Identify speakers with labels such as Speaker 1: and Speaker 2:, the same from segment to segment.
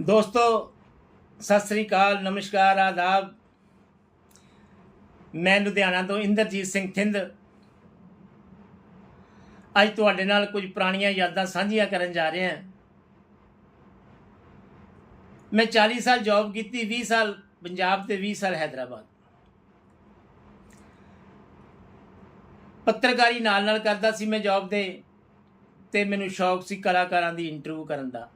Speaker 1: ਦੋਸਤੋ, ਸਤਿ ਸ੍ਰੀ ਅਕਾਲ, ਨਮਸਕਾਰ, ਆਦਾਬ। ਮੈਂ ਲੁਧਿਆਣਾ ਤੋਂ ਇੰਦਰਜੀਤ ਸਿੰਘ ਥਿੰਦ। ਅੱਜ ਤੁਹਾਡੇ ਨਾਲ ਕੁਝ ਪੁਰਾਣੀਆਂ ਯਾਦਾਂ ਸਾਂਝੀਆਂ ਕਰਨ ਜਾ ਰਿਹਾ ਹਾਂ। ਮੈਂ 40 ਸਾਲ ਜੌਬ ਕੀਤੀ 20 ਸਾਲ ਪੰਜਾਬ ਤੇ 20 ਸਾਲ ਹੈਦਰਾਬਾਦ। ਪੱਤਰਕਾਰੀ ਨਾਲ ਨਾਲ ਕਰਦਾ ਸੀ ਮੈਂ ਜੌਬ ਦੇ ਤੇ ਮੈਨੂੰ ਸ਼ੌਕ ਸੀ ਕਲਾਕਾਰਾਂ ਦੀ ਇੰਟਰਵਿਊ ਕਰਨ ਦਾ।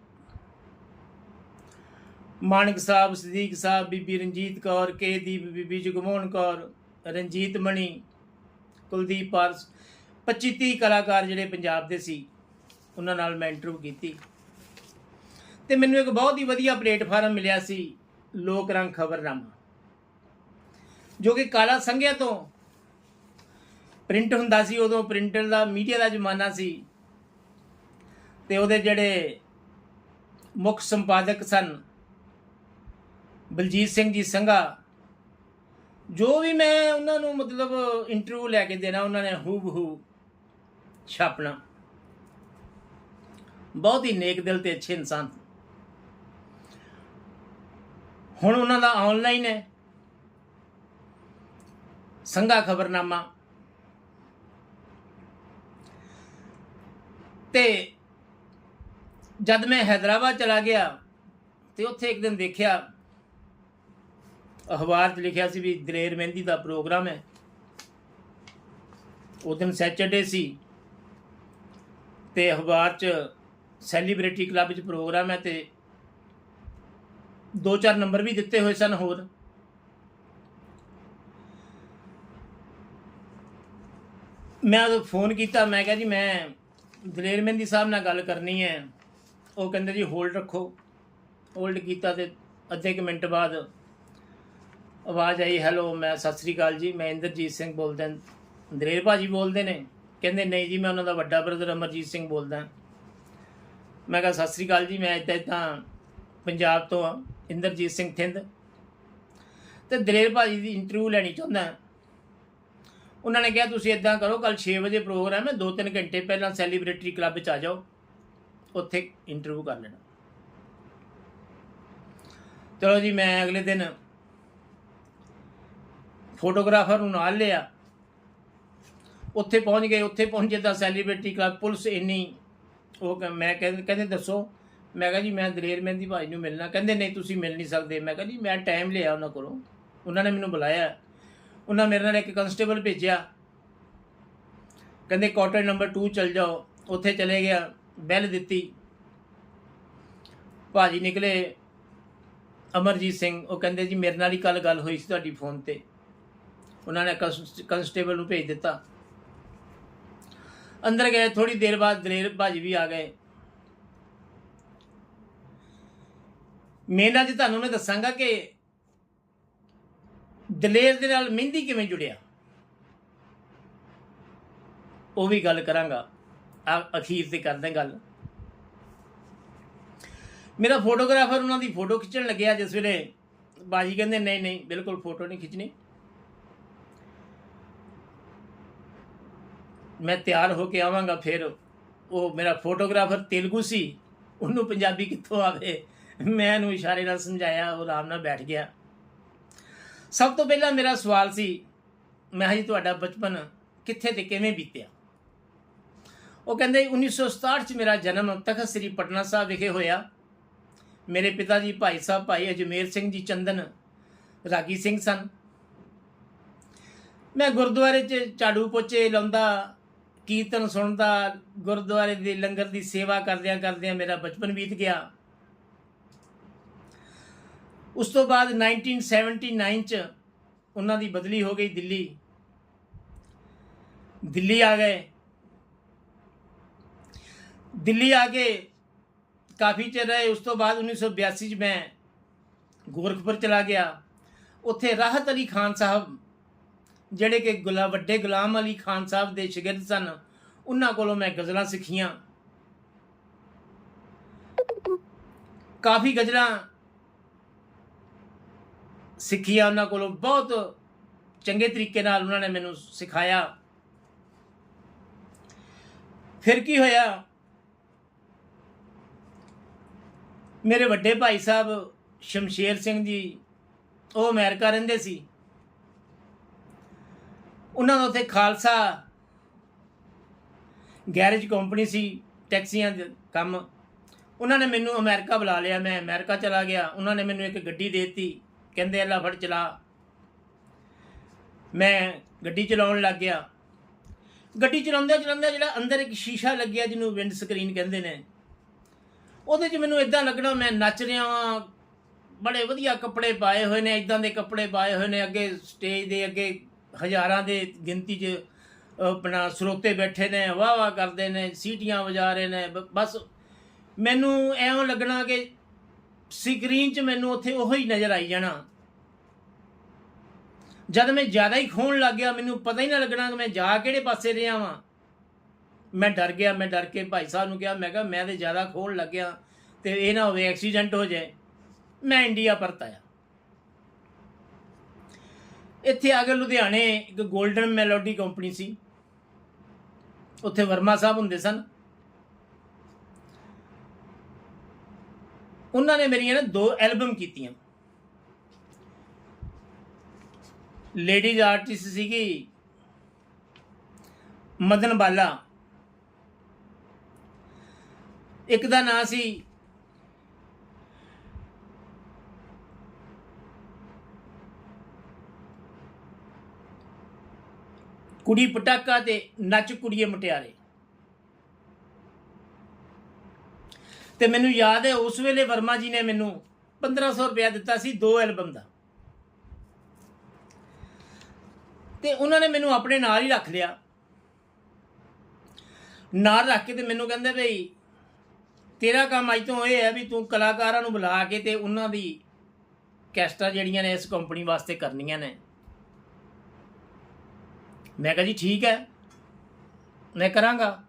Speaker 1: ਮਾਨਕ ਸਾਹਿਬ, ਸਦੀਕ ਸਾਹਿਬ, ਬੀਬੀ ਰਣਜੀਤ ਕੌਰ, ਕੇ ਦੀਪ, ਬੀਬੀ ਜਗਮੋਹਨ ਕੌਰ, ਰਣਜੀਤ ਮਣੀ, ਕੁਲਦੀਪ ਪਾਰਸ 25 30 ਕਲਾਕਾਰ ਜਿਹੜੇ ਪੰਜਾਬ ਦੇ ਸੀ, ਉਹਨਾਂ ਨਾਲ ਮੈਂ ਇੰਟਰਵਿਊ ਕੀਤੀ। ਤੇ ਮੈਨੂੰ ਇੱਕ ਬਹੁਤ ਹੀ ਵਧੀਆ ਪਲੇਟਫਾਰਮ ਮਿਲਿਆ ਸੀ, ਲੋਕ ਰੰਗ ਖਬਰਨਾਮਾ, ਜੋ ਕਿ ਕਾਲਾ ਸੰਘਿਆ ਤੋਂ ਪ੍ਰਿੰਟ ਹੁੰਦਾ ਸੀ, ਉਦੋਂ ਪ੍ਰਿੰਟਰ ਦਾ ਮੀਡੀਆ ਦਾ ਜ਼ਮਾਨਾ ਸੀ, ਤੇ ਉਹਦੇ ਜਿਹੜੇ ਮੁੱਖ ਸੰਪਾਦਕ ਸਨ ਬਲਜੀਤ ਸਿੰਘ ਜੀ ਸੰਘਾ। ਜੋ ਵੀ ਮੈਂ ਉਹਨਾਂ ਨੂੰ ਮਤਲਬ ਇੰਟਰਵਿਊ ਲੈ ਕੇ ਦੇਣਾ, ਉਹਨਾਂ ਨੇ ਹੂ ਬਹੂ ਛਾਪਣਾ ਬਹੁਤ ਹੀ ਨੇਕ ਦਿਲ ਤੇ ਅੱਛੇ ਇਨਸਾਨ। ਹੁਣ ਉਹਨਾਂ ਦਾ ਆਨਲਾਈਨ ਹੈ। ਸੰਘਾ ਖਬਰਨਾਮਾ। ਤੇ ਜਦ ਮੈਂ ਹైదరాబాద్ ਚਲਾ ਗਿਆ, ਤੇ ਉੱਥੇ ਇੱਕ ਦਿਨ ਦੇਖਿਆ ਅਖਬਾਰ 'ਚ ਲਿਖਿਆ ਸੀ ਵੀ ਦਲੇਰ ਮਹਿੰਦੀ ਦਾ ਪ੍ਰੋਗਰਾਮ ਹੈ। ਉਹ ਦਿਨ ਸੈਚਰਡੇ ਸੀ ਤੇ ਅਖਬਾਰ 'ਚ ਸੈਲੀਬ੍ਰਿਟੀ ਕਲੱਬ 'ਚ ਪ੍ਰੋਗਰਾਮ ਹੈ ਤੇ ਦੋ ਚਾਰ ਨੰਬਰ ਵੀ ਦਿੱਤੇ ਹੋਏ ਸਨ ਹੋਰ। ਮੈਂ ਉਹ ਫੋਨ ਕੀਤਾ, ਮੈਂ ਕਿਹਾ ਜੀ ਮੈਂ ਦਲੇਰ ਮਹਿੰਦੀ ਸਾਹਿਬ ਨਾਲ ਗੱਲ ਕਰਨੀ ਹੈ। ਉਹ ਕਹਿੰਦੇ ਜੀ ਹੋਲਡ ਰੱਖੋ। ਹੋਲਡ ਕੀਤਾ ਤੇ ਅੱਧੇ ਕੁ ਮਿੰਟ ਬਾਅਦ ਆਵਾਜ਼ ਆਈ ਹੈਲੋ ਮੈਂ, ਸਤਿ ਸ੍ਰੀ ਅਕਾਲ ਜੀ, ਮੈਂ ਇੰਦਰਜੀਤ ਸਿੰਘ ਬੋਲਦਾ ਦਲੇਰ ਭਾਜੀ ਬੋਲਦੇ ਨੇ। ਕਹਿੰਦੇ, ਨਹੀਂ ਜੀ, ਮੈਂ ਉਹਨਾਂ ਦਾ ਵੱਡਾ ਬ੍ਰਦਰ ਅਮਰਜੀਤ ਸਿੰਘ ਬੋਲਦਾ ਮੈਂ ਕਿਹਾ, ਸਤਿ ਸ੍ਰੀ ਅਕਾਲ ਜੀ, ਮੈਂ ਇੱਦਾਂ ਇੱਦਾਂ ਪੰਜਾਬ ਤੋਂ ਆ ਇੰਦਰਜੀਤ ਸਿੰਘ ਥਿੰਦ। ਤੇ ਦਲੇਰ ਭਾਜੀ ਦੀ ਇੰਟਰਵਿਊ ਲੈਣੀ ਚਾਹੁੰਦਾ ਉਹਨਾਂ ਨੇ ਕਿਹਾ, ਤੁਸੀਂ ਇਦਾਂ ਕਰੋ ਕੱਲ 6 ਵਜੇ ਪ੍ਰੋਗਰਾਮ ਹੈ 2-3 ਘੰਟੇ ਪਹਿਲਾਂ ਸੈਲੀਬ੍ਰਿਟੀ ਕਲੱਬ ਵਿੱਚ ਆ ਜਾਓ। ਉੱਥੇ ਇੰਟਰਵਿਊ ਕਰ ਲੈਣਾ। ਚਲੋ ਜੀ, ਮੈਂ ਅਗਲੇ ਦਿਨ ਫੋਟੋਗ੍ਰਾਫਰ ਨੂੰ ਨਾਲ ਲਿਆ। ਉੱਥੇ ਪਹੁੰਚ ਗਏ। ਉੱਥੇ ਪਹੁੰਚੇ ਤਾਂ ਸੈਲੀਬ੍ਰਿਟੀ ਕਲੱਬ ਪੁਲਿਸ ਇੰਨੀ ਉਹ ਕ- ਮੈਂ ਕਹਿੰਦੇ ਕਹਿੰਦੇ ਦੱਸੋ। ਮੈਂ ਕਿਹਾ ਜੀ, ਮੈਂ ਦਲੇਰ ਮਹਿੰਦੀ ਭਾਈ ਨੂੰ ਮਿਲਣਾ। ਕਹਿੰਦੇ ਨਹੀਂ, ਤੁਸੀਂ ਮਿਲ ਨਹੀਂ ਸਕਦੇ। ਮੈਂ ਕਿਹਾ ਜੀ, ਮੈਂ ਟਾਈਮ ਲਿਆ ਉਹਨਾਂ ਕੋਲੋਂ। ਉਹਨਾਂ ਨੇ ਮੈਨੂੰ ਬੁਲਾਇਆ। ਉਹਨਾਂ ਮੇਰੇ ਨਾਲ ਇੱਕ ਕਨਸਟੇਬਲ ਭੇਜਿਆ। ਕਹਿੰਦੇ ਕੁਆਟਰ ਨੰਬਰ 2 ਚਲ ਜਾਓ। ਉੱਥੇ ਚਲੇ ਗਿਆ। ਬੈਲ ਦਿੱਤੀ। ਭਾਜੀ ਨਿਕਲੇ। ਅਮਰਜੀਤ ਸਿੰਘ। ਉਹ ਕਹਿੰਦੇ ਜੀ, ਮੇਰੇ ਨਾਲ ਹੀ ਕੱਲ ਗੱਲ ਹੋਈ ਸੀ ਤੁਹਾਡੀ ਫੋਨ ਤੇ। ਉਹਨਾਂ ਨੇ ਕਨਸ- ਕਨਸਟੇਬਲ ਨੂੰ ਭੇਜ ਦਿੱਤਾ। ਅੰਦਰ ਗਏ ਥੋੜੀ ਦੇਰ ਬਾਅਦ ਦਲੇਰ ਭਾਜੀ ਵੀ ਆ ਗਏ। ਮੈਂ ਅੱਜ ਤੁਹਾਨੂੰ ਮੈਂ ਦੱਸਾਂਗਾ ਕਿ ਦਲੇਰ ਦੇ ਨਾਲ ਮਹਿੰਦੀ ਕਿਵੇਂ ਜੁੜਿਆ? ਉਹ ਵੀ ਗੱਲ ਕਰਾਂਗਾ। ਆ ਅਖੀਰ ਤੇ ਕਰਦੇ ਗੱਲ। ਮੇਰਾ ਫੋਟੋਗ੍ਰਾਫਰ ਉਹਨਾਂ ਦੀ ਫੋਟੋ ਖਿੱਚਣ ਲੱਗਿਆ ਜਿਸ ਵੇਲੇ ਬਾਜੀ ਕਹਿੰਦੇ, ਨਹੀਂ ਨਹੀਂ, ਬਿਲਕੁਲ ਫੋਟੋ ਨਹੀਂ ਖਿੱਚਣੀ। ਮੈਂ ਤਿਆਰ ਹੋ ਕੇ ਆਵਾਂਗਾ ਫਿਰ। ਉਹ ਮੇਰਾ ਫੋਟੋਗ੍ਰਾਫਰ ਤੇਲਗੂ ਸੀ। ਉਹਨੂੰ ਪੰਜਾਬੀ ਕਿੱਥੋਂ ਆਵੇ? ਮੈਂ ਉਹਨੂੰ ਇਸ਼ਾਰੇ ਨਾਲ ਸਮਝਾਇਆ, ਉਹ ਆਰਾਮ ਨਾਲ ਬੈਠ ਗਿਆ। ਸਭ ਤੋਂ ਪਹਿਲਾਂ ਮੇਰਾ ਸਵਾਲ ਸੀ, ਮੈਂ ਜੀ, ਤੁਹਾਡਾ ਬਚਪਨ ਕਿੱਥੇ ਤੇ ਕਿਵੇਂ ਬੀਤਿਆ? ਉਹ ਕਹਿੰਦੇ 1967 ਚ ਮੇਰਾ ਜਨਮ ਤਖਤ ਸ੍ਰੀ ਪਟਨਾ ਸਾਹਿਬ ਵਿਖੇ ਹੋਇਆ। ਮੇਰੇ ਪਿਤਾ ਜੀ ਭਾਈ ਸਾਹਿਬ, ਭਾਈ ਅਜਮੇਰ ਸਿੰਘ ਜੀ ਚੰਦਨ, ਰਾਗੀ ਸਿੰਘ ਸਨ। ਮੈਂ ਗੁਰਦੁਆਰੇ 'ਚ ਝਾੜੂ ਪੋਚੇ ਲਾਉਂਦਾ ਕੀਰਤਨ ਸੁਣਦਾ, ਗੁਰਦੁਆਰੇ ਦੇ ਲੰਗਰ ਦੀ ਸੇਵਾ ਕਰਦਿਆਂ ਕਰਦਿਆਂ ਮੇਰਾ ਬਚਪਨ ਬੀਤ ਗਿਆ। ਉਸ ਤੋਂ ਬਾਅਦ 1979 ਚ ਉਹਨਾਂ ਦੀ ਬਦਲੀ ਹੋ ਗਈ ਦਿੱਲੀ। ਦਿੱਲੀ ਆ ਗਏ। ਦਿੱਲੀ ਆ ਕੇ ਕਾਫੀ ਚਿਰ ਰਹੇ। ਉਸ ਤੋਂ ਬਾਅਦ 1982 ਚ ਮੈਂ ਗੋਰਖਪੁਰ ਚਲਾ ਗਿਆ। ਉੱਥੇ ਰਾਹਤ ਅਲੀ ਖਾਨ ਸਾਹਿਬ ਜਿਹੜੇ ਕਿ ਗੁਲਾ, ਵੱਡੇ ਗੁਲਾਮ ਅਲੀ ਖਾਨ ਸਾਹਿਬ ਦੇ ਸ਼ਾਗਿਰਦ ਸਨ, ਉਹਨਾਂ ਕੋਲੋਂ ਮੈਂ ਗਜ਼ਲਾਂ ਸਿੱਖੀਆਂ। ਕਾਫੀ ਗਜ਼ਲਾਂ ਸਿੱਖੀਆਂ ਉਹਨਾਂ ਕੋਲੋਂ, ਬਹੁਤ ਚੰਗੇ ਤਰੀਕੇ ਨਾਲ ਉਹਨਾਂ ਨੇ ਮੈਨੂੰ ਸਿਖਾਇਆ। ਫਿਰ ਕੀ ਹੋਇਆ? ਮੇਰੇ ਵੱਡੇ ਭਾਈ ਸਾਹਿਬ ਸ਼ਮਸ਼ੇਰ ਸਿੰਘ ਜੀ, ਉਹ ਅਮਰੀਕਾ ਰਹਿੰਦੇ ਸੀ। ਉਹਨਾਂ ਦਾ ਉੱਥੇ ਖਾਲਸਾ ਗੈਰੇਜ ਕੰਪਨੀ ਸੀ, ਟੈਕਸੀਆਂ ਦੇ ਕੰਮ। ਉਹਨਾਂ ਨੇ ਮੈਨੂੰ ਅਮਰੀਕਾ ਬੁਲਾ ਲਿਆ, ਮੈਂ ਅਮਰੀਕਾ ਚਲਾ ਗਿਆ। ਉਹਨਾਂ ਨੇ ਮੈਨੂੰ ਇੱਕ ਗੱਡੀ ਦੇ ਦਿੱਤੀ। ਕਹਿੰਦੇ, ਅੱਲਾ ਫੜ, ਚਲਾ। ਮੈਂ ਗੱਡੀ ਚਲਾਉਣ ਲੱਗ ਗਿਆ। ਗੱਡੀ ਚਲਾਉਂਦੇ ਚਲਾਉਂਦੇ ਜਿਹੜਾ ਅੰਦਰ ਇੱਕ ਸ਼ੀਸ਼ਾ ਲੱਗਿਆ, ਜਿਹਨੂੰ ਵਿੰਡ ਸਕਰੀਨ ਕਹਿੰਦੇ ਨੇ, ਉਹਦੇ 'ਚ ਮੈਨੂੰ ਇਦਾਂ ਲੱਗਣਾ, ਮੈਂ ਨੱਚ ਰਿਹਾ ਵਾਂ। ਬੜੇ ਵਧੀਆ ਕੱਪੜੇ ਪਾਏ ਹੋਏ ਨੇ ਇਦਾਂ ਦੇ ਕੱਪੜੇ ਪਾਏ ਹੋਏ ਨੇ, ਅੱਗੇ ਸਟੇਜ ਦੇ ਅੱਗੇ ਹਜ਼ਾਰਾਂ ਦੇ ਗਿਣਤੀ 'ਚ ਆਪਣਾ ਸਰੋਤੇ ਬੈਠੇ ਨੇ ਵਾਹ ਵਾਹ ਕਰਦੇ ਨੇ, ਸੀਟੀਆਂ ਵਜਾ ਰਹੇ ਨੇ, ਬ- ਬਸ ਮੈਨੂੰ ਐਵੇਂ ਲੱਗਣਾ ਕਿ ਸਕਰੀਨ 'ਚ ਮੈਨੂੰ ਉੱਥੇ ਉਹੋ ਹੀ ਨਜ਼ਰ ਆਈ ਜਾਣਾ। ਜਦ ਮੈਂ ਜ਼ਿਆਦਾ ਹੀ ਖੋਣ ਲੱਗ ਗਿਆ, ਮੈਨੂੰ ਪਤਾ ਹੀ ਨਾ ਲੱਗਣਾ ਕਿ ਮੈਂ ਜਾ ਕਿਹੜੇ ਪਾਸੇ ਰਿਹਾ ਵਾਂ। ਮੈਂ ਡਰ ਗਿਆ, ਮੈਂ ਡਰ ਕੇ ਭਾਈ ਸਾਹਿਬ ਨੂੰ ਕਿਹਾ, ਮੈਂ ਕਿਹਾ ਮੈਂ ਤੇ ਜ਼ਿਆਦਾ ਖੋਣ ਲੱਗਿਆ ਤੇ ਇਹ ਨਾ ਹੋਵੇ ਐਕਸੀਡੈਂਟ ਹੋ ਜਾਏ। ਮੈਂ ਇੰਡੀਆ ਪਰਤ ਆਇਆ। ਇੱਥੇ ਆ ਕੇ ਲੁਧਿਆਣੇ ਇੱਕ 골ਡਨ ਮੈਲੋਡੀ ਕੰਪਨੀ ਸੀ। ਉੱਥੇ ਵਰਮਾ ਸਾਹਿਬ ਹੁੰਦੇ ਸਨ। ਉਹਨਾਂ ਨੇ ਮੇਰੀਆਂ ਨਾ ਦੋ ਐਲਬਮ ਕੀਤੀਆਂ। ਲੇਡੀਜ਼ ਆਰਟਿਸਟ ਸੀਗੀ। ਮਦਨ ਬਾਲਾ। ਇੱਕ ਦਾ ਨਾਂ ਸੀ ਕੁੜੀ ਪਟਾਕਾ ਤੇ ਨੱਚ ਕੁੜੀਏ ਮਟਿਆਰੇ। ਤੇ ਮੈਨੂੰ ਯਾਦ ਹੈ, ਉਸ ਵੇਲੇ ਵਰਮਾ ਜੀ ਨੇ ਮੈਨੂੰ 1500 ਰੁਪਇਆ ਦਿੱਤਾ ਸੀ ਦੋ ਐਲਬਮ ਦਾ। ਤੇ ਉਹਨਾਂ ਨੇ ਮੈਨੂੰ ਆਪਣੇ ਨਾਲ ਹੀ ਰੱਖ ਲਿਆ। ਨਾਲ ਰੱਖ ਕੇ ਤੇ ਮੈਨੂੰ ਕਹਿੰਦੇ ਬਈ, ਤੇਰਾ ਕੰਮ ਅੱਜ ਤੋਂ ਇਹ ਹੈ ਵੀ ਤੂੰ ਕਲਾਕਾਰਾਂ ਨੂੰ ਬੁਲਾ ਕੇ ਤੇ ਉਹਨਾਂ ਦੀ ਕੈਸਟਾਂ ਜਿਹੜੀਆਂ ਨੇ ਇਸ ਕੰਪਨੀ ਵਾਸਤੇ ਕਰਨੀਆਂ ਨੇ ਮੈਂ ਕਿਹਾ ਜੀ ਠੀਕ ਹੈ। ਮੈਂ ਕਰਾਂਗਾ।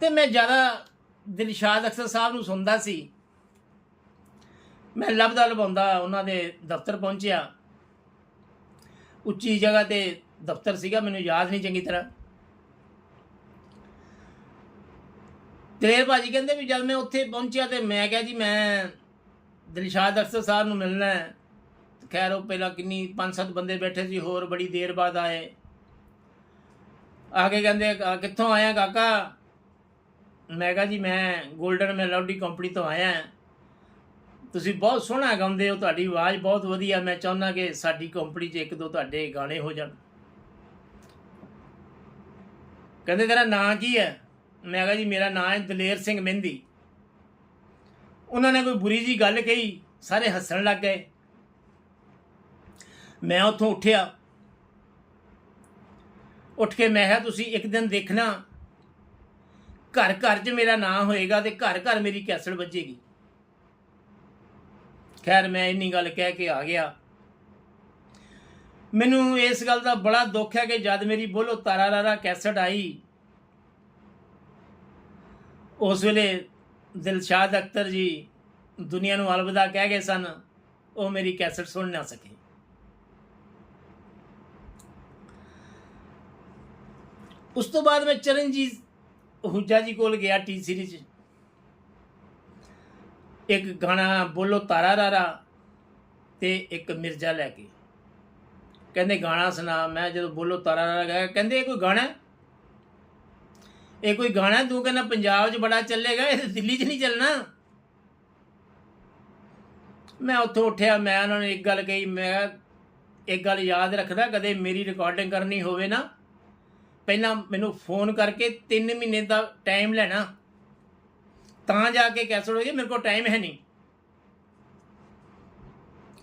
Speaker 1: ਤੇ ਮੈਂ ਜ਼ਿਆਦਾ ਦਿਲਸ਼ਾਦ ਅਕਸਰ ਸਾਹਿਬ ਨੂੰ ਸੁਣਦਾ ਸੀ। ਮੈਂ ਲੱਭਦਾ ਲਭਾਉਂਦਾ ਉਹਨਾਂ ਦੇ ਦਫ਼ਤਰ ਪਹੁੰਚਿਆ। ਉੱਚੀ ਜਗ੍ਹਾ ਤੇ ਦਫ਼ਤਰ ਸੀਗਾ, ਮੈਨੂੰ ਯਾਦ ਨਹੀਂ ਚੰਗੀ ਤਰ੍ਹਾਂ। ਦਲੇਰ ਭਾਜੀ ਕਹਿੰਦੇ ਵੀ ਜਦ ਮੈਂ ਉੱਥੇ ਪਹੁੰਚਿਆ ਤੇ ਮੈਂ ਕਿਹਾ ਜੀ ਮੈਂ ਦਿਲਸ਼ਾਦ ਅਕਸਰ ਸਾਹਿਬ ਨੂੰ ਮਿਲਣਾ ਹੈ। ਖੈਰ ਉਹ ਪਹਿਲਾਂ ਕਿੰਨੀ ਪੰਜ ਸੱਤ ਬੰਦੇ ਬੈਠੇ ਸੀ, ਹੋਰ ਬੜੀ ਦੇਰ ਬਾਅਦ ਆਏ। ਆ ਕੇ ਕਹਿੰਦੇ ਕਿੱਥੋਂ ਆਇਆ ਕਾਕਾ? ਮੈਂ ਕਿਹਾ, ਜੀ, ਮੈਂ 골ਡਨ ਮੈਲੋਡੀ ਕੰਪਨੀ ਤੋਂ ਆਇਆ ਤੁਸੀਂ ਬਹੁਤ ਸੋਹਣਾ ਗਾਉਂਦੇ ਹੋ, ਤੁਹਾਡੀ ਆਵਾਜ਼ ਬਹੁਤ ਵਧੀਆ। ਮੈਂ ਚਾਹੁੰਦਾ ਕਿ ਸਾਡੀ ਕੰਪਨੀ 'ਚ ਇੱਕ ਦੋ ਤੁਹਾਡੇ ਗਾਣੇ ਹੋ ਜਾਣ। ਕਹਿੰਦੇ, ਤੇਰਾ ਨਾਂ ਕੀ ਹੈ? ਮੈਂ ਕਿਹਾ, ਜੀ, ਮੇਰਾ ਨਾਂ ਹੈ ਦਲੇਰ ਸਿੰਘ ਮਹਿੰਦੀ। ਉਹਨਾਂ ਨੇ ਕੋਈ ਬੁਰੀ ਜੀ ਗੱਲ ਕਹੀ, ਸਾਰੇ ਹੱਸਣ ਲੱਗ ਗਏ। ਮੈਂ ਉੱਥੋਂ ਉੱਠਿਆ। ਉੱਠ ਕੇ ਮੈਂ ਕਿਹਾ, ਤੁਸੀਂ ਇੱਕ ਦਿਨ ਦੇਖਣਾ, ਘਰ ਘਰ 'ਚ ਮੇਰਾ ਨਾਂ ਹੋਏਗਾ ਤੇ ਘਰ ਘਰ ਮੇਰੀ ਕੈਸਟ ਵੱਜੇਗੀ। ਖੈਰ, ਮੈਂ ਇੰਨੀ ਗੱਲ ਕਹਿ ਕੇ ਆ ਗਿਆ। ਮੈਨੂੰ ਇਸ ਗੱਲ ਦਾ ਬੜਾ ਦੁੱਖ ਹੈ ਕਿ ਜਦ ਮੇਰੀ ਬੋਲੋ ਤਾਰਾ ਰਾਰਾ ਕੈਸਟ ਆਈ, ਉਸ ਵੇਲੇ ਦਿਲਸ਼ਾਦ ਅਖਤਰ ਜੀ ਦੁਨੀਆ ਨੂੰ ਅਲਵਿਦਾ ਕਹਿ ਗਏ ਸਨ, ਉਹ ਮੇਰੀ ਕੈਸਟ ਸੁਣ ਨਾ ਸਕੇ। ਉਸ ਤੋਂ ਬਾਅਦ ਮੈਂ ਚਰਨਜੀਤ ਹੁਜਾ ਜੀ ਕੋਲ ਗਿਆ ਟੀ ਸੀਰੀਜ਼ ਇੱਕ ਗਾਣਾ ਬੋਲੋ ਤਾਰਾ ਰਾਰਾ ਤੇ ਇੱਕ ਮਿਰਜ਼ਾ ਲੈ ਕੇ। ਕਹਿੰਦੇ ਗਾਣਾ ਸੁਣਾ, ਮੈਂ ਜਦੋਂ ਬੋਲੋ ਤਾਰਾ ਰਾਰਾ ਗਾਇਆ, ਕਹਿੰਦੇ ਇਹ ਕੋਈ ਗਾਣਾ ਇਹ ਕੋਈ ਗਾਣਾ ਤੂੰ ਕਹਿੰਦਾ ਪੰਜਾਬ 'ਚ ਬੜਾ ਚੱਲੇਗਾ, ਇਹ ਤਾਂ ਦਿੱਲੀ 'ਚ ਨਹੀਂ ਚੱਲਣਾ। ਮੈਂ ਉੱਥੋਂ ਉੱਠਿਆ, ਮੈਂ ਉਹਨਾਂ ਨੂੰ ਇੱਕ ਗੱਲ ਕਹੀ, ਮੈਂ ਇੱਕ ਗੱਲ ਯਾਦ ਰੱਖਦਾ, ਕਦੇ ਮੇਰੀ ਰਿਕਾਰਡਿੰਗ ਕਰਨੀ ਹੋਵੇ ਨਾ ਪਹਿਲਾਂ ਮੈਨੂੰ ਫੋਨ ਕਰਕੇ 3 ਮਹੀਨੇ ਦਾ ਟਾਈਮ ਲੈਣਾ। ਤਾਂ ਜਾ ਕੇ ਕੈਸਟ ਹੋਏਗੀ ਮੇਰੇ ਕੋਲ ਟਾਈਮ ਹੈ ਨਹੀਂ।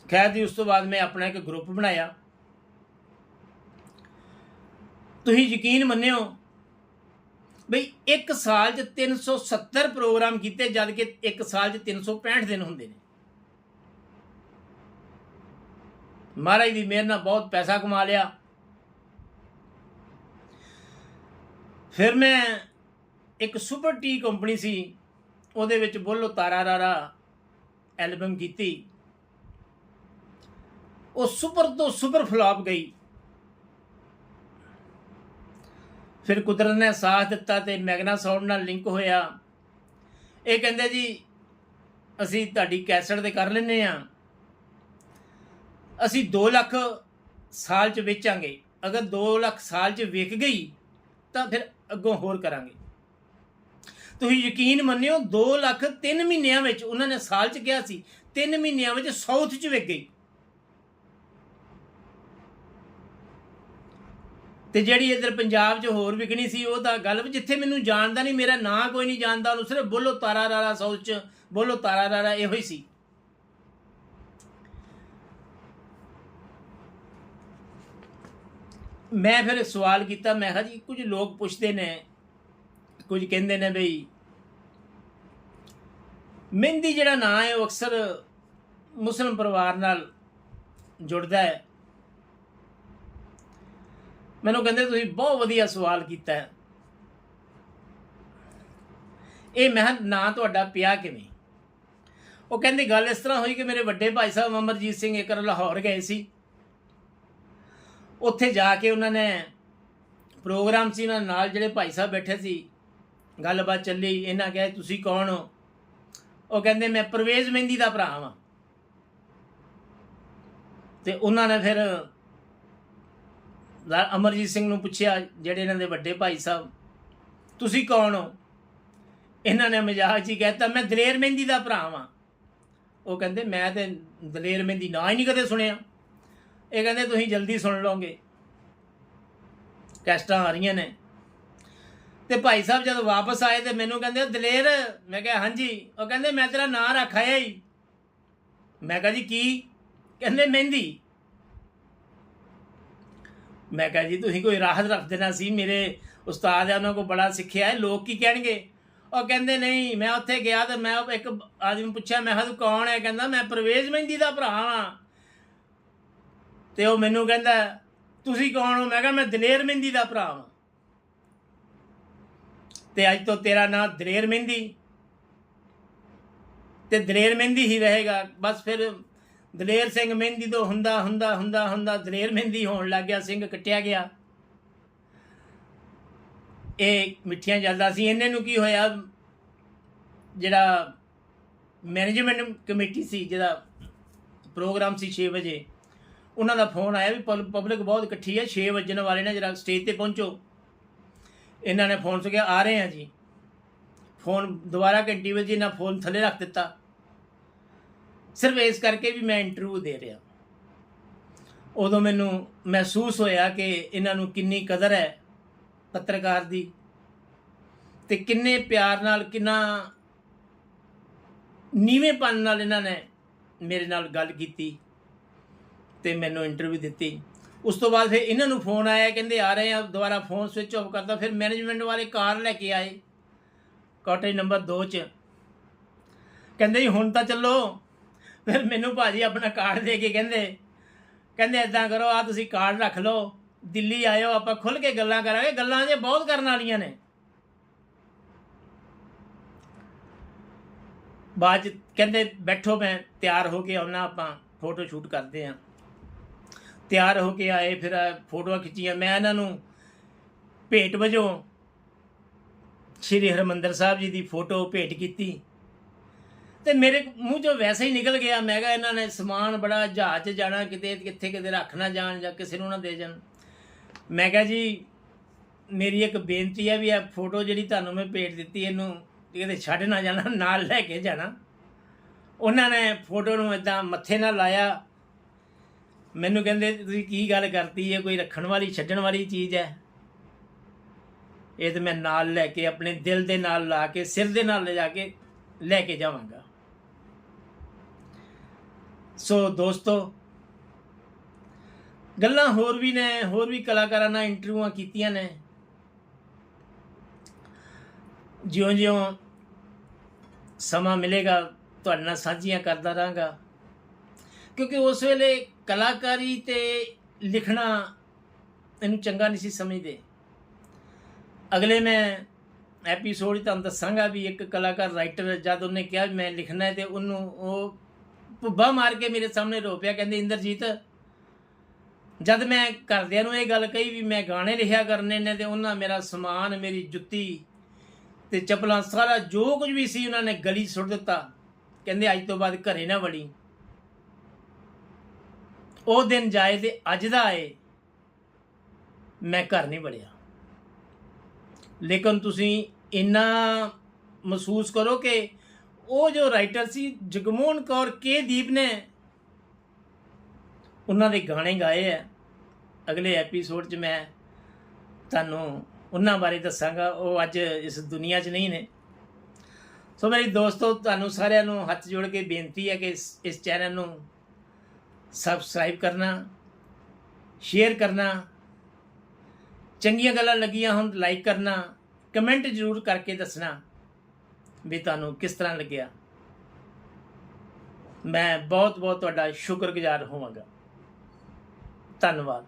Speaker 1: ਖੈਰ ਜੀ, ਉਸ ਤੋਂ ਬਾਅਦ ਮੈਂ ਆਪਣਾ ਇੱਕ ਗਰੁੱਪ ਬਣਾਇਆ। ਤੁਸੀਂ ਯਕੀਨ ਮੰਨਿਓ ਬਈ, ਇੱਕ ਸਾਲ 'ਚ 370 ਪ੍ਰੋਗਰਾਮ ਕੀਤੇ, ਜਦ ਕਿ ਇੱਕ ਸਾਲ 'ਚ 365 ਦਿਨ ਹੁੰਦੇ ਨੇ। ਮਹਾਰਾਜ ਦੀ ਮਿਹਰ ਨਾਲ ਬਹੁਤ ਪੈਸਾ ਕਮਾ ਲਿਆ। ਫਿਰ ਮੈਂ ਇੱਕ ਸੁਪਰ ਟੀ ਕੰਪਨੀ ਸੀ, ਉਹਦੇ ਵਿੱਚ ਬੋਲੋ ਤਾਰਾ ਰਾਰਾ ਐਲਬਮ ਕੀਤੀ। ਉਹ ਸੁਪਰ ਤੋਂ ਸੁਪਰ ਫਲॉप ਗਈ। ਫਿਰ ਕੁਦਰਤ ਨੇ ਸਾਥ ਦਿੱਤਾ ਤੇ ਮੈਗਨਾ ਸਾਊਂਡ ਨਾਲ ਲਿੰਕ ਹੋਇਆ। ਇਹ ਕਹਿੰਦੇ ਜੀ, ਅਸੀਂ ਤੁਹਾਡੀ ਕੈਸਟ ਤੇ ਕਰ ਲੈਨੇ ਆ ਅਸੀਂ 2 ਲੱਖ ਸਾਲ ਚ ਵੇਚਾਂਗੇ। ਅਗਰ 2 ਲੱਖ ਸਾਲ ਚ ਵਿਕ ਗਈ, ਤਾਂ ਫਿਰ ਅੱਗੋਂ ਹੋਰ ਕਰਾਂਗੇ। ਤੁਸੀਂ ਯਕੀਨ ਮੰਨਿਓ 2 ਲੱਖ 3 ਮਹੀਨਿਆਂ ਵਿੱਚ ਉਹਨਾਂ ਨੇ ਸਾਲ ਚ ਕਿਹਾ ਸੀ 3 ਮਹੀਨਿਆਂ ਵਿੱਚ ਸਾਊਥ ਚ ਵਿਕ ਗਈ। ਤੇ ਜਿਹੜੀ ਇਧਰ ਪੰਜਾਬ 'ਚ ਹੋਰ ਵਿਕਣੀ ਸੀ, ਉਹ ਤਾਂ ਗੱਲ ਵੀ ਜਿੱਥੇ ਮੈਨੂੰ ਜਾਣਦਾ ਨਹੀਂ, ਮੇਰਾ ਨਾਂ ਕੋਈ ਨਹੀਂ ਜਾਣਦਾ, ਉਹਨੂੰ ਸਿਰਫ ਬੋਲੋ ਤਾਰਾ ਰਾਰਾ ਸਾਊਥ 'ਚ, ਬੋਲੋ ਤਾਰਾ ਰਾਰਾ ਇਹੋ ਹੀ ਸੀ। ਮੈਂ ਫਿਰ ਸਵਾਲ ਕੀਤਾ, ਮੈਂ ਕਿਹਾ ਜੀ, ਕੁਝ ਲੋਕ ਪੁੱਛਦੇ ਨੇ, ਕੁਝ ਕਹਿੰਦੇ ਨੇ ਬਈ, ਮਹਿੰਦੀ ਜਿਹੜਾ ਨਾਂ ਹੈ ਉਹ ਅਕਸਰ ਮੁਸਲਮ ਪਰਿਵਾਰ ਨਾਲ ਜੁੜਦਾ ਹੈ। ਮੈਨੂੰ ਕਹਿੰਦੇ ਤੁਸੀਂ ਬਹੁਤ ਵਧੀਆ ਸਵਾਲ ਕੀਤਾ ਹੈ। ਇਹ ਮੈਂ ਕਿਹਾ, ਨਾਂ ਤੁਹਾਡਾ ਪਿਆ ਕਿਵੇਂ? ਉਹ ਕਹਿੰਦੇ, ਗੱਲ ਇਸ ਤਰ੍ਹਾਂ ਹੋਈ ਕਿ ਮੇਰੇ ਵੱਡੇ ਭਾਈ ਸਾਹਿਬ ਅਮਰਜੀਤ ਸਿੰਘ ਇੱਕ ਲਾਹੌਰ ਗਏ ਸੀ। ਉੱਥੇ ਜਾ ਕੇ ਉਹਨਾਂ ਨੇ ਪ੍ਰੋਗਰਾਮ ਸੀ, ਉਹਨਾਂ ਨਾਲ ਜਿਹੜੇ ਭਾਈ ਸਾਹਿਬ ਬੈਠੇ ਸੀ, ਗੱਲਬਾਤ ਚੱਲੀ, ਇਹਨਾਂ ਕਹੇ, ਤੁਸੀਂ ਕੌਣ ਹੋ? ਉਹ ਕਹਿੰਦੇ, ਮੈਂ ਪਰਵੇਜ਼ ਮਹਿੰਦੀ ਦਾ ਭਰਾ ਹਾਂ ਤੇ ਉਹਨਾਂ ਨੇ ਫਿਰ ਅਮਰਜੀਤ ਸਿੰਘ ਨੂੰ ਪੁੱਛਿਆ, ਜਿਹੜੇ ਇਹਨਾਂ ਦੇ ਵੱਡੇ ਭਾਈ ਸਾਹਿਬ, ਤੁਸੀਂ ਕੌਣ ਹੋ? ਇਹਨਾਂ ਨੇ ਮਜ਼ਾਕ 'ਚ ਹੀ ਕਹਿਤਾ, ਮੈਂ ਦਲੇਰ ਮਹਿੰਦੀ ਦਾ ਭਰਾ ਹਾਂ ਉਹ ਕਹਿੰਦੇ, ਮੈਂ ਤੇ ਦਲੇਰ ਮਹਿੰਦੀ ਨਾਂ ਹੀ ਨਹੀਂ ਕਦੇ ਸੁਣਿਆ। ਇਹ ਕਹਿੰਦੇ ਤੁਸੀਂ ਜਲਦੀ ਸੁਣ ਲਓਗੇ। ਕੈਸਟਾਂ ਆ ਰਹੀਆਂ ਨੇ। ਤੇ ਭਾਈ ਸਾਹਿਬ ਜਦੋਂ ਵਾਪਸ ਆਏ ਤੇ ਮੈਨੂੰ ਕਹਿੰਦੇ, ਦਲੇਰ। ਮੈਂ ਕਿਹਾ, ਹਾਂਜੀ। ਉਹ ਕਹਿੰਦੇ, ਮੈਂ ਤੇਰਾ ਨਾਂ ਰੱਖਿਆ ਹੀ ਮੈਂ ਕਿਹਾ, ਜੀ ਕੀ? ਕਹਿੰਦੇ, ਮਹਿੰਦੀ। ਮੈਂ ਕਿਹਾ, ਜੀ ਤੁਸੀਂ ਕੋਈ ਰਾਹਤ ਰੱਖ ਦੇਣਾ ਸੀ? ਮੇਰੇ ਉਸਤਾਦ ਆ, ਉਹਨਾਂ ਕੋ ਬੜਾ ਸਿੱਖਿਆ ਹੈ। ਲੋਕ ਕੀ ਕਹਿਣਗੇ? ਉਹ ਕਹਿੰਦੇ, ਨਹੀਂ, ਮੈਂ ਉੱਥੇ ਗਿਆ ਤੇ ਮੈਂ ਇੱਕ ਆਦਮੀ ਪੁੱਛਿਆ, ਮੈਂ ਕਿਹਾ, ਤੂੰ ਕੌਣ ਹੈ? ਕਹਿੰਦਾ, ਮੈਂ ਪ੍ਰਵੇਸ਼ ਮਹਿੰਦੀ ਦਾ ਭਰਾ ਹਾਂ। ਤੇ ਉਹ ਮੈਨੂੰ ਕਹਿੰਦਾ, ਤੁਸੀਂ ਕੌਣ ਹੋ? ਮੈਂ ਕਿਹਾ, ਮੈਂ ਦਲੇਰ ਮਹਿੰਦੀ ਦਾ ਭਰਾ ਹਾਂ ਤੇ ਅੱਜ ਤੋਂ ਤੇਰਾ ਨਾਮ ਦਲੇਰ ਮਹਿੰਦੀ। ਤੇ ਦਲੇਰ ਮਹਿੰਦੀ ਹੀ ਰਹੇਗਾ। ਬਸ ਫਿਰ ਦਲੇਰ ਸਿੰਘ ਮਹਿੰਦੀ ਤੋਂ ਹੁੰਦਾ ਹੁੰਦਾ ਹੁੰਦਾ ਹੁੰਦਾ ਦਲੇਰ ਮਹਿੰਦੀ ਹੋਣ ਲੱਗ ਗਿਆ, ਸਿੰਘ ਕੱਟਿਆ ਗਿਆ। ਇਹ ਮਿੱਠੀਆਂ ਜਲਦਾ ਸੀ। ਇਹਨੇ ਨੂੰ ਕੀ ਹੋਇਆ? ਜਿਹੜਾ ਮੈਨੇਜਮੈਂਟ ਕਮੇਟੀ ਸੀ, ਜਿਹਦਾ ਪ੍ਰੋਗਰਾਮ ਸੀ 6 ਵਜੇ ਉਹਨਾਂ ਦਾ ਫੋਨ ਆਇਆ ਵੀ ਪਬਲਿਕ ਬਹੁਤ ਇਕੱਠੀ ਹੈ 6 ਵਜਣ ਵਾਲੇ ਨੇ, ਜਰਾ ਸਟੇਜ ਤੇ ਪਹੁੰਚੋ। ਇਹਨਾਂ ਨੇ ਫੋਨ ਸੁਕਿਆ, ਆ ਰਹੇ ਆ ਜੀ। ਫੋਨ ਦੁਬਾਰਾ ਘੰਟੀ ਵਜੇ, ਇਹਨਾਂ ਫੋਨ ਥੱਲੇ ਰੱਖ ਦਿੱਤਾ। ਸਿਰਫ ਇਸ ਕਰਕੇ ਵੀ ਮੈਂ ਇੰਟਰਵਿਊ ਦੇ ਰਿਹਾ। ਉਦੋਂ ਮੈਨੂੰ ਮਹਿਸੂਸ ਹੋਇਆ ਕਿ ਇਹਨਾਂ ਨੂੰ ਕਿੰਨੀ ਕਦਰ ਹੈ ਪੱਤਰਕਾਰ ਦੀ ਤੇ ਕਿੰਨੇ ਪਿਆਰ ਨਾਲ, ਕਿੰਨਾ ਨੀਵੇਂਪਨ ਨਾਲ ਇਹਨਾਂ ਨੇ ਮੇਰੇ ਨਾਲ ਗੱਲ ਕੀਤੀ। ਤੇ ਮੈਨੂੰ ਇੰਟਰਵਿਊ ਦਿੱਤੀ। ਉਸ ਤੋਂ ਬਾਅਦ ਫਿਰ ਇਹਨਾਂ ਨੂੰ ਫੋਨ ਆਇਆ, ਕਹਿੰਦੇ ਆ ਰਹੇ ਆ, ਦੁਬਾਰਾ ਫੋਨ ਸਵਿਚ ਆਫ ਕਰਤਾ। ਫਿਰ ਮੈਨੇਜਮੈਂਟ ਵਾਲੇ ਕਾਰ ਲੈ ਕੇ ਆਏ ਕਾਟੇਜ ਨੰਬਰ 2 ਚ। ਕਹਿੰਦੇ ਜੀ, ਹੁਣ ਤਾਂ ਚੱਲੋ। ਫਿਰ ਮੈਨੂੰ ਭਾਜੀ ਆਪਣਾ ਕਾਰਡ ਦੇ ਕੇ ਕਹਿੰਦੇ ਕਹਿੰਦੇ ਇਦਾਂ ਕਰੋ ਆ ਤੁਸੀਂ ਕਾਰਡ ਰੱਖ ਲਓ, ਦਿੱਲੀ ਆਇਓ, ਆਪਾਂ ਖੁੱਲ ਕੇ ਗੱਲਾਂ ਕਰਾਂਗੇ, ਗੱਲਾਂ ਜੇ ਬਹੁਤ ਕਰਨ ਵਾਲੀਆਂ ਨੇ। ਬਾਅਦ 'ਚ ਕਹਿੰਦੇ, ਬੈਠੋ ਮੈਂ ਤਿਆਰ ਹੋ ਕੇ ਆਉਣਾ ਆਪਾਂ ਫੋਟੋ ਸ਼ੂਟ ਕਰਦੇ ਆਂ। ਤਿਆਰ ਹੋ ਕੇ ਆਏ, ਫਿਰ ਫੋਟੋਆਂ ਖਿੱਚੀਆਂ। ਮੈਂ ਇਹਨਾਂ ਨੂੰ ਭੇਟ ਵਜੋਂ ਸ਼੍ਰੀ ਹਰਮੰਦਰ ਸਾਹਿਬ ਜੀ ਦੀ ਫੋਟੋ ਭੇਟ ਕੀਤੀ। ਤੇ ਮੇਰੇ ਮੂੰਹ ਚੋਂ ਵੈਸੇ ਹੀ ਨਿਕਲ ਗਿਆ। ਮੈਂ ਕਿਹਾ ਇਹਨਾਂ ਨੇ ਸਮਾਨ ਬੜਾ ਜਹਾਜ਼ 'ਚ ਜਾਣਾ, ਕਿਤੇ ਕਿੱਥੇ ਕਿਤੇ ਰੱਖ ਨਾ ਜਾਣ ਜਾਂ ਕਿਸੇ ਨੂੰ ਨਾ ਦੇ ਜਾਣ। ਮੈਂ ਕਿਹਾ ਜੀ, ਮੇਰੀ ਇੱਕ ਬੇਨਤੀ ਹੈ ਵੀ ਇਹ ਫੋਟੋ ਜਿਹੜੀ ਤੁਹਾਨੂੰ ਮੈਂ ਭੇਟ ਦਿੱਤੀ, ਇਹਨੂੰ ਕਿਤੇ ਛੱਡ ਨਾ ਜਾਣਾ, ਨਾਲ ਲੈ ਕੇ ਜਾਣਾ। ਉਹਨਾਂ ਨੇ ਫੋਟੋ ਨੂੰ ਇਦਾਂ ਮੱਥੇ ਨਾਲ ਲਾਇਆ। ਮੈਨੂੰ ਕਹਿੰਦੇ, ਤੁਸੀਂ ਕੀ ਗੱਲ ਕਰਤੀ ਹੈ? ਕੋਈ ਰੱਖਣ ਵਾਲੀ, ਛੱਡਣ ਵਾਲੀ ਚੀਜ਼ ਹੈ? ਇਹ ਤੇ ਮੈਂ ਨਾਲ ਲੈ ਕੇ, ਆਪਣੇ ਦਿਲ ਦੇ ਨਾਲ ਲਾ ਕੇ, ਸਿਰ ਦੇ ਨਾਲ ਲੈ ਜਾ ਕੇ ਲੈ ਕੇ ਜਾਵਾਂਗਾ। ਸੋ ਦੋਸਤੋ, ਗੱਲਾਂ ਹੋਰ ਵੀ ਨੇ, ਹੋਰ ਵੀ ਕਲਾਕਾਰਾਂ ਨਾਲ ਇੰਟਰਵਿਊਆਂ ਕੀਤੀਆਂ ਨੇ। ਜਿਉਂ-ਜਿਉਂ ਸਮਾਂ ਮਿਲੇਗਾ, ਤੁਹਾਡੇ ਨਾਲ ਸਾਂਝੀਆਂ ਕਰਦਾ ਰਹਾਂਗਾ। ਕਿਉਂਕਿ ਉਸ ਵੇਲੇ ਕਲਾਕਾਰੀ ਤੇ ਲਿਖਣਾ ਇਹਨੂੰ ਚੰਗਾ ਨਹੀਂ ਸੀ ਸਮਝਦੇ। ਅਗਲੇ ਮੈਂ ਐਪੀਸੋਡ ਤੁਹਾਨੂੰ ਦੱਸਾਂਗਾ ਵੀ ਇੱਕ ਕਲਾਕਾਰ ਰਾਈਟਰ ਜਦ ਉਹਨੇ ਕਿਹਾ ਵੀ ਮੈਂ ਲਿਖਣਾ ਹੈ ਤੇ ਉਹਨੂੰ ਉਹ ਭੁੱਬਾ ਮਾਰ ਕੇ ਮੇਰੇ ਸਾਹਮਣੇ ਰੋ ਪਿਆ, ਕਹਿੰਦੇ, ਇੰਦਰਜੀਤ, ਜਦ ਮੈਂ ਘਰਦਿਆਂ ਨੂੰ ਇਹ ਗੱਲ ਕਹੀ ਵੀ ਮੈਂ ਗਾਣੇ ਲਿਖਿਆ ਕਰਨੇ ਨੇ ਤੇ ਉਹਨਾਂ ਮੇਰਾ ਸਮਾਨ, ਮੇਰੀ ਜੁੱਤੀ ਤੇ ਚੱਪਲਾਂ, ਸਾਰਾ ਜੋ ਕੁਝ ਵੀ ਸੀ ਉਹਨਾਂ ਨੇ ਗਲੀ ਸੁੱਟ ਦਿੱਤਾ। ਕਹਿੰਦੇ, ਅੱਜ ਤੋਂ ਬਾਅਦ ਘਰੇ ਨਾ ਵੜੀ। ਉਹ ਦਿਨ ਜਾਏ ਤੇ ਅੱਜ ਦਾ ਆਏ, ਮੈਂ ਘਰ ਨਹੀਂ ਵੜਿਆ। ਲੇਕਿਨ ਤੁਸੀਂ ਇੰਨਾ ਮਹਿਸੂਸ ਕਰੋ ਕਿ ਉਹ ਜੋ ਰਾਈਟਰ ਸੀ, ਜਗਮੋਹਨ ਕੌਰ ਕੇ ਦੀਪ ਨੇ, ਉਹਨਾਂ ਦੇ ਗਾਣੇ ਗਾਏ ਆ। ਅਗਲੇ ਐਪੀਸੋਡ 'ਚ ਮੈਂ ਤੁਹਾਨੂੰ ਉਹਨਾਂ ਬਾਰੇ ਦੱਸਾਂਗਾ, ਉਹ ਅੱਜ ਇਸ ਦੁਨੀਆ 'ਚ ਨਹੀਂ ਨੇ। ਸੋ ਮੇਰੀ ਦੋਸਤੋ, ਤੁਹਾਨੂੰ ਸਾਰਿਆਂ ਨੂੰ ਹੱਥ ਜੋੜ ਕੇ ਬੇਨਤੀ ਹੈ ਕਿ ਇਸ ਚੈਨਲ ਨੂੰ ਸਬਸਕ੍ਰਾਈਬ ਕਰਨਾ ਸ਼ੇਅਰ ਕਰਨਾ, ਚੰਗੀਆਂ ਗੱਲਾਂ ਲੱਗੀਆਂ ਹੁਣ ਲਾਈਕ ਕਰਨਾ ਕਮੈਂਟ ਜ਼ਰੂਰ ਕਰਕੇ ਦੱਸਣਾ ਵੀ ਤੁਹਾਨੂੰ ਕਿਸ ਤਰ੍ਹਾਂ ਲੱਗਿਆ। ਮੈਂ ਬਹੁਤ ਬਹੁਤ ਤੁਹਾਡਾ ਸ਼ੁਕਰਗੁਜ਼ਾਰ ਹੋਵਾਂਗਾ। ਧੰਨਵਾਦ।